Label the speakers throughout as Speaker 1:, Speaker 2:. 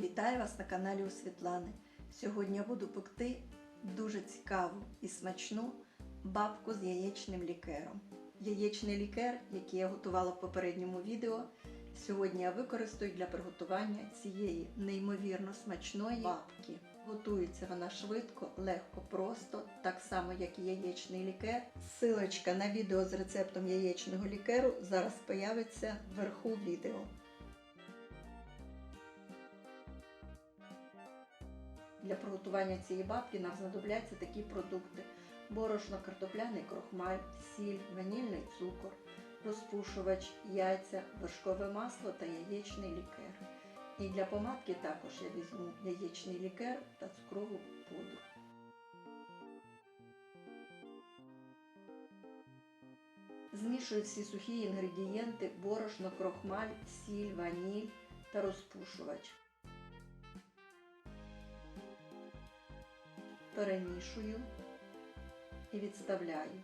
Speaker 1: Вітаю вас на каналі у Світлани. Сьогодні я буду пекти дуже цікаву і смачну бабку з яєчним лікером. Яєчний лікер, який я готувала в попередньому відео, сьогодні я використаю для приготування цієї неймовірно смачної бабки. Готується вона швидко, легко, просто, так само, як і яєчний лікер. Силочка на відео з рецептом яєчного лікеру зараз появиться вверху відео. Для приготування цієї бабки нам знадобляться такі продукти: борошно, картопляний крохмаль, сіль, ванільний цукор, розпушувач, яйця, вершкове масло та яєчний лікер. І для помадки також я візьму яєчний лікер та цукрову пудру. Змішую всі сухі інгредієнти, борошно, крохмаль, сіль, ваніль та розпушувач. Перемішую і відставляю.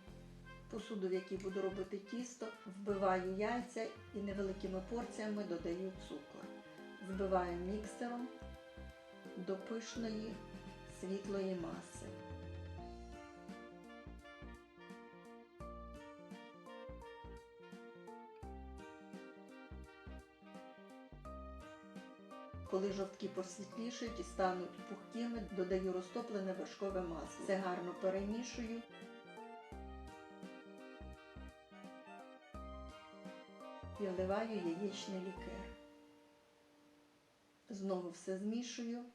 Speaker 1: Посуду, в якій буду робити тісто, вбиваю яйця і невеликими порціями додаю цукор. Збиваю міксером до пишної світлої маси. Коли жовтки посвітлішають і стануть пухкими, додаю розтоплене вершкове масло. Все гарно перемішую. І вливаю яєчний лікер. Знову все змішую.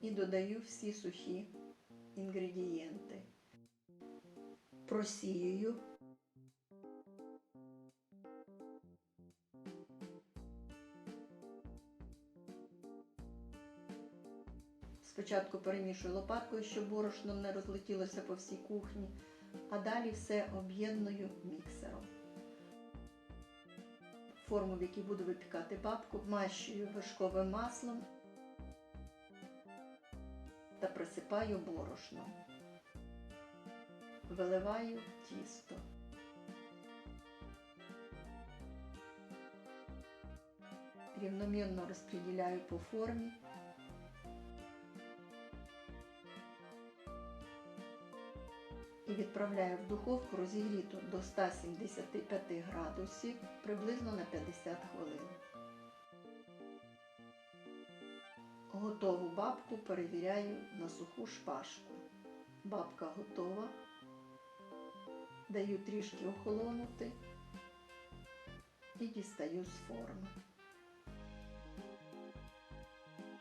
Speaker 1: І додаю всі сухі інгредієнти. Просіюю. Спочатку перемішую лопаткою, щоб борошно не розлетілося по всій кухні, а далі все об'єдную міксером. Форму, в якій буду випікати бабку, вмащую вершковим маслом та присипаю борошном. Виливаю тісто. Рівномірно розподіляю по формі. І відправляю в духовку розігріту до 175 градусів приблизно на 50 хвилин. Готову бабку перевіряю на суху шпажку. Бабка готова. Даю трішки охолонути і дістаю з форми.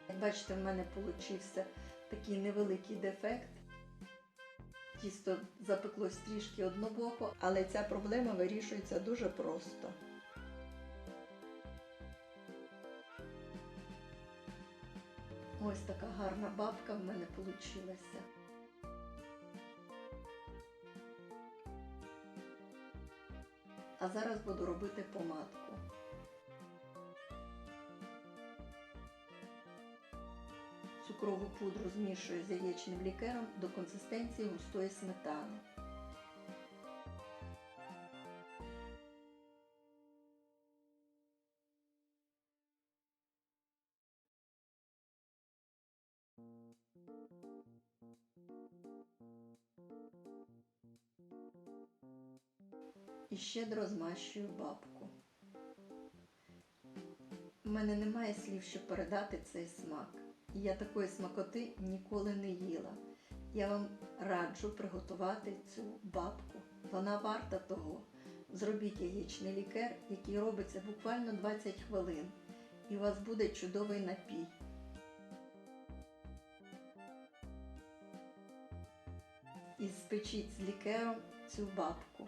Speaker 1: Як бачите, в мене вийшов такий невеликий дефект. Тісто запеклось трішки однобоко, але ця проблема вирішується дуже просто. Ось така гарна бабка в мене вийшла. А зараз буду робити помадку. Цукрову пудру змішую з яєчним лікером до консистенції густої сметани. І щедро змащую бабку. У мене немає слів, щоб передати цей смак. Я такої смакоти ніколи не їла. Я вам раджу приготувати цю бабку. Вона варта того. Зробіть яєчний лікер, який робиться буквально 20 хвилин. І у вас буде чудовий напій. І спечіть з лікером цю бабку.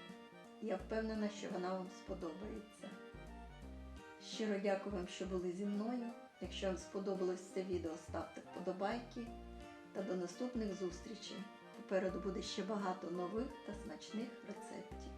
Speaker 1: Я впевнена, що вона вам сподобається. Щиро дякую вам, що були зі мною. Якщо вам сподобалось це відео, ставте вподобайки та до наступних зустрічей. Попереду буде ще багато нових та смачних рецептів.